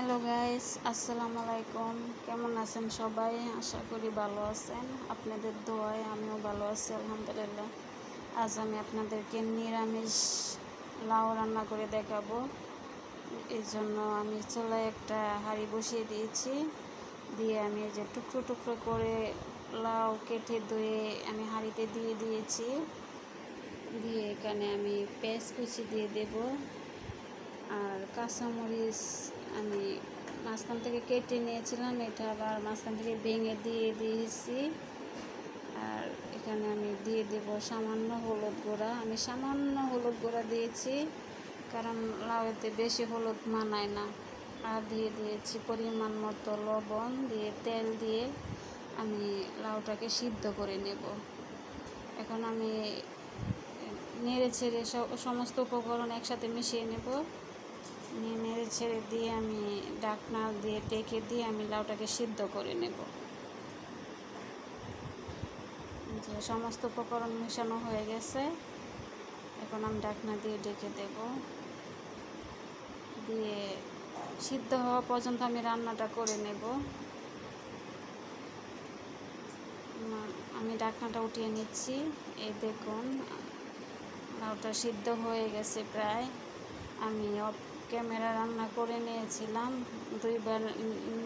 Hello guys আসসালামু আলাইকুম কেমন আছেন সবাই? আশা করি ভালো আছেন। আপনাদের দোয়ায় আমিও ভালো আছি, আলহামদুলিল্লাহ। আজ আমি আপনাদেরকে নিরামিষ লাউ রান্না করে দেখাবো। এই জন্য আমি চুলায় একটা হাঁড়ি বসিয়ে দিয়েছি। দিয়ে আমি যে টুকরো টুকরো করে লাউ কেটে ধুয়ে আমি হাঁড়িতে দিয়ে দিয়েছি। দিয়ে এখানে আমি পেঁয়াজ কুচি দিয়ে দেব। আর কাঁচামরিচ আমি মাঝখান থেকে কেটে নিয়েছিলাম, এটা আবার মাঝখান থেকে ভেঙে দিয়ে দিয়েছি। আর এখানে আমি দিয়ে দেব সামান্য হলুদ গুঁড়া। আমি সামান্য হলুদ গুঁড়া দিয়েছি, কারণ লাউতে বেশি হলুদ মানায় না। আর দিয়ে দিয়েছি পরিমাণ মতো লবণ দিয়ে, তেল দিয়ে আমি লাউটাকে সিদ্ধ করে নেব। এখন আমি নেড়ে ছেড়ে সমস্ত উপকরণ একসাথে মিশিয়ে নেব। নিয়ে নেড়ে ছেড়ে দিয়ে আমি ডাকনা দিয়ে ডেকে দিয়ে আমি লাউটাকে সিদ্ধ করে নেব। যে সমস্ত উপকরণ মেশানো হয়ে গেছে, এখন আমি ডাকনা দিয়ে ডেকে দেব। দিয়ে সিদ্ধ হওয়া পর্যন্ত আমি রান্নাটা করে নেব। আমি ডাকনাটা উঠিয়ে নিচ্ছি। এই দেখুন, লাউটা সিদ্ধ হয়ে গেছে প্রায়। আমি ক্যামেরা রান্না করে নিয়েছিলাম, দুইবার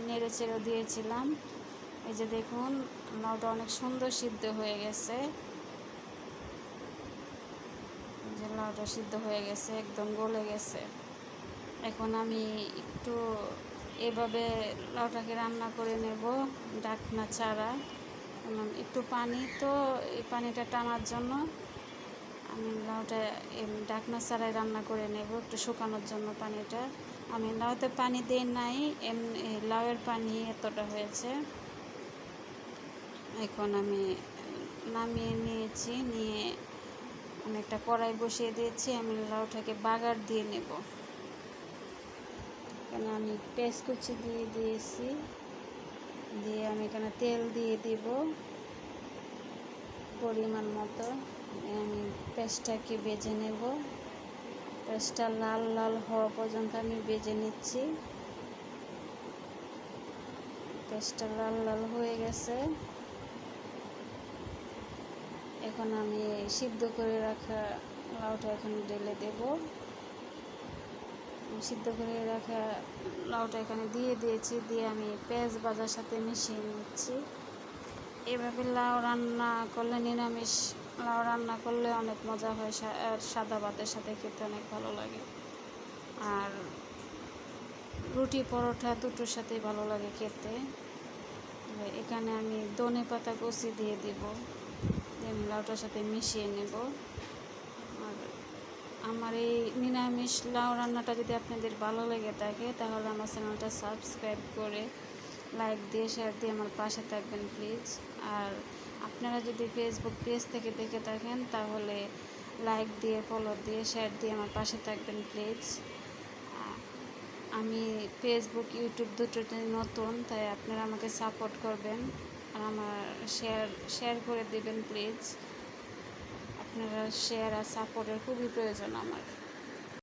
নেড়ে চেড়ে দিয়েছিলাম। এই যে দেখুন লাউটা অনেক সুন্দর সিদ্ধ হয়ে গেছে। যে লাউটা সিদ্ধ হয়ে গেছে, একদম গলে গেছে। এখন আমি একটু এভাবে লাউটাকে রান্না করে নেব, ডাকনা ছাড়া। একটু পানি তো, এই পানিটা টানার জন্য লাউটা ডাকনা ছাড়াই রান্না করে নেব, একটু শুকানোর জন্য পানিটা। আমি লাউতে পানি দিই নাই এমনি লাউয়ের পানি এতটা হয়েছে। এখন আমি নামিয়ে নিয়েছি, নিয়ে আমি একটা কড়াই বসিয়ে দিয়েছি, আমি লাউটাকে বাগার দিয়ে নেব। এখানে আমি পেঁয়াজ কুচি দিয়ে দিয়েছি, দিয়ে আমি এখানে তেল দিয়ে দিব, পরিমাণ মতো। পেস্টটাকে বেজে নেব। পেস্টটা লাল লাল হওয়া পর্যন্ত আমি বেজে নিচ্ছি। পেস্টটা লাল লাল হয়ে গেছে। এখন আমি সিদ্ধ করে রাখা লাউটা এখন ঢেলে দেব। সিদ্ধ করে রাখা লাউটা এখানে দিয়ে দিয়েছি, দিয়ে আমি পেঁয়াজ বাজার সাথে মিশিয়ে নিচ্ছি। এভাবে লাউ রান্না করলে নিরামিষ লাউ রান্না করলে অনেক মজা হয় আর সাদা ভাতের সাথে খেতে অনেক ভালো লাগে। আর রুটি পরোটা দুটোর সাথেই ভালো লাগে খেতে। এখানে আমি ধনে পাতা কষি দিয়ে দিব আমি লাউটার সাথে মিশিয়ে নেব। আর আমার এই নিরামিষ লাউ রান্নাটা যদি আপনাদের ভালো লেগে থাকে, তাহলে আমার চ্যানেলটা সাবস্ক্রাইব করে লাইক দিয়ে শেয়ার দিয়ে আমার পাশে থাকবেন প্লিজ আর আপনারা যদি ফেসবুক পেজ থেকে দেখে থাকেন, তাহলে লাইক দিয়ে ফলো দিয়ে শেয়ার দিয়ে আমার পাশে থাকবেন প্লিজ আমি ফেসবুক ইউটিউব দুটোতে নতুন, তাই আপনারা আমাকে সাপোর্ট করবেন আর আমার শেয়ার শেয়ার করে দেবেন প্লিজ আপনারা শেয়ার আর সাপোর্টের খুবই প্রয়োজন আমার।